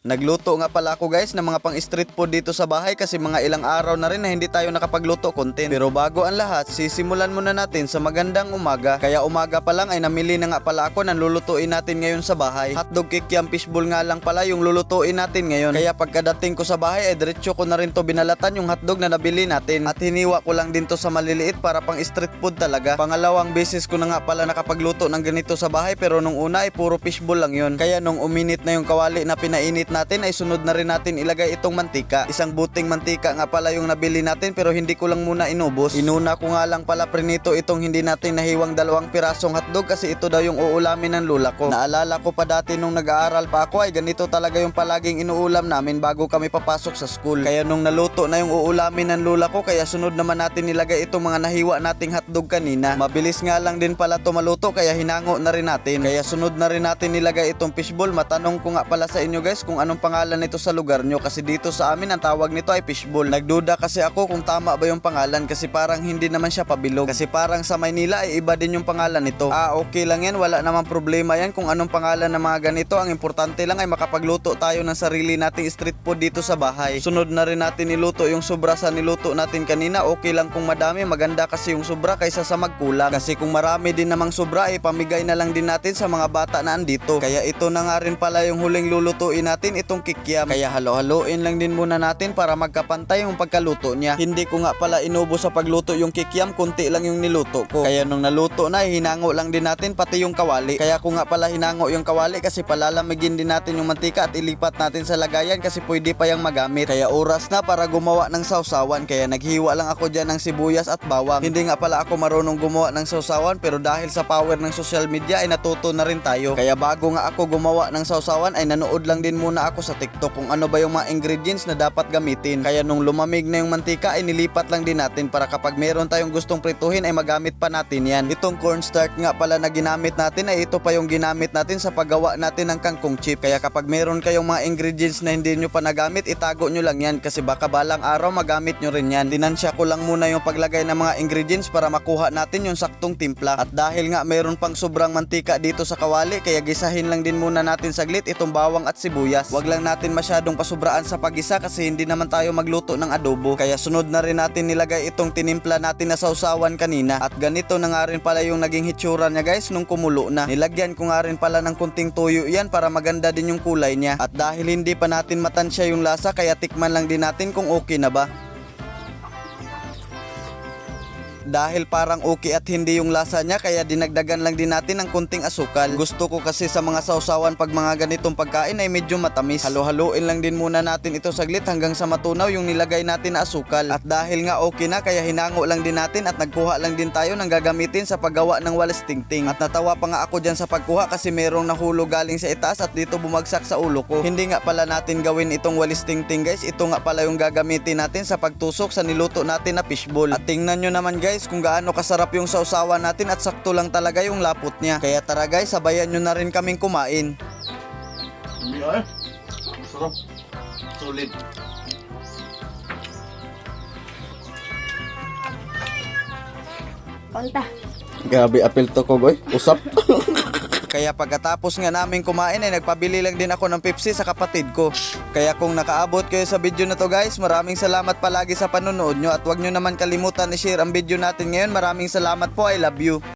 Nagluto nga pala ako guys ng mga pang street food dito sa bahay kasi mga ilang araw na rin na hindi tayo nakapagluto content. Pero bago ang lahat, sisimulan muna natin sa magandang umaga. Kaya umaga pa lang ay namili na nga pala ako ng lulutuin natin ngayon sa bahay. Hotdog kikiam fishbowl nga lang pala yung lulutuin natin ngayon. Kaya pagkadating ko sa bahay ay diretso ko na rin to binalatan yung hotdog na nabili natin. At hiniwa ko lang din to sa maliliit para pang street food talaga. Pangalawang beses ko na nga pala nakapagluto ng ganito sa bahay pero nung una ay puro fishbowl lang yun. Kaya nung uminit na yung kawali na pinainit natin ay sunod na rin natin ilagay itong mantika. Isang buting mantika nga pala yung nabili natin pero hindi ko lang muna inubos. Inuna ko nga lang pala prinito itong hindi natin nahiwang dalawang pirasong hotdog kasi ito daw yung uulamin ng lula ko. Naalala ko pa dati nung nag-aaral pa ako ay ganito talaga yung palaging inuulam namin bago kami papasok sa school. Kaya nung naluto na yung uulamin ng lula ko kaya sunod naman natin nilagay itong mga nahiwa nating hotdog kanina. Mabilis nga lang din pala to maluto kaya hinango na rin natin. Kaya sunod na rin natin nilagay itong fishbowl. Matanong ko nga pala sa inyo guys kung anong pangalan nito sa lugar nyo kasi dito sa amin ang tawag nito ay fishbowl. Nagduda kasi ako kung tama ba yung pangalan kasi parang hindi naman siya pabilog. Kasi parang sa Maynila ay iba din yung pangalan nito. Ah okay lang yan, wala namang problema yan kung anong pangalan ng mga ganito. Ang importante lang ay makapagluto tayo ng sarili nating street food dito sa bahay. Sunod na rin natin niluto yung sobra sa niluto natin kanina. Okay lang kung madami, maganda kasi yung sobra kaysa sa magkulang. Kasi kung marami din namang sobra ay pamigay na lang din natin sa mga bata na andito. Kaya ito na nga rin pala yung huling lulutuin natin itong kikiam. Kaya halo-haloin lang din muna natin para magkapantay yung pagkaluto niya. Hindi ko nga pala inubo sa pagluto yung kikiam, kunti lang yung niluto ko. Kaya nung naluto na, hinango lang din natin pati yung kawali. Kaya ko nga pala hinango yung kawali kasi palalamigin din natin yung mantika at ilipat natin sa lagayan kasi pwede pa yung magamit. Kaya oras na para gumawa ng sausawan. Kaya naghiwa lang ako dyan ng sibuyas at bawang. Hindi nga pala ako marunong gumawa ng sausawan pero dahil sa power ng social media ay natuto na rin tayo. Kaya bago nga ako gumawa ng sausawan ay nanood lang din muna ako sa TikTok kung ano ba yung mga ingredients na dapat gamitin. Kaya nung lumamig na yung mantika ay nilipat lang din natin para kapag meron tayong gustong prituhin ay magamit pa natin yan. Itong cornstarch nga pala na ginamit natin ay ito pa yung ginamit natin sa paggawa natin ng kangkong chip. Kaya kapag meron kayong mga ingredients na hindi nyo pa nagamit, itago nyo lang yan kasi baka balang araw magamit nyo rin yan. Tinansya ko lang muna yung paglagay ng mga ingredients para makuha natin yung saktong timpla. At dahil nga meron pang sobrang mantika dito sa kawali, kaya gisahin lang din muna natin saglit itong bawang at sibuyas. Wag lang natin masyadong pasubraan sa pagisa kasi hindi naman tayo magluto ng adobo. Kaya sunod na rin natin nilagay itong tinimpla natin na sausawan kanina. At ganito na nga rin pala yung naging hitsura niya guys nung kumulo na. Nilagyan ko nga rin pala ng kunting tuyo yan para maganda din yung kulay niya. At dahil hindi pa natin matansya yung lasa kaya tikman lang din natin kung okay na ba. Dahil parang okay at hindi yung lasa niya kaya dinagdagan lang din natin ng kunting asukal. Gusto ko kasi sa mga sausawan pag mga ganitong pagkain ay medyo matamis. Halo-haloin lang din muna natin ito saglit hanggang sa matunaw yung nilagay natin na asukal. At dahil nga okay na kaya hinango lang din natin at nagkuha lang din tayo ng gagamitin sa paggawa ng walis tingting. At natawa pa nga ako dyan sa pagkuha kasi merong nahulog galing sa itaas at dito bumagsak sa ulo ko. Hindi nga pala natin gawin itong walis tingting guys. Ito nga pala yung gagamitin natin sa pagtusok sa niluto natin na fishbowl. At tingnan nyo naman guys kung gaano kasarap yung sausawan natin at sakto lang talaga yung lapot niya. Kaya tara guys, sabayan nyo na rin kaming kumain. Hindi ay. Sarap. Solid. Konta. Grabe apel to ko boy. Usap. Kaya pagkatapos nga namin kumain ay nagpabili lang din ako ng Pepsi sa kapatid ko. Kaya kung nakaabot kayo sa video na to guys, maraming salamat palagi sa panonood nyo at huwag nyo naman kalimutan i-share ang video natin ngayon. Maraming salamat po, I love you.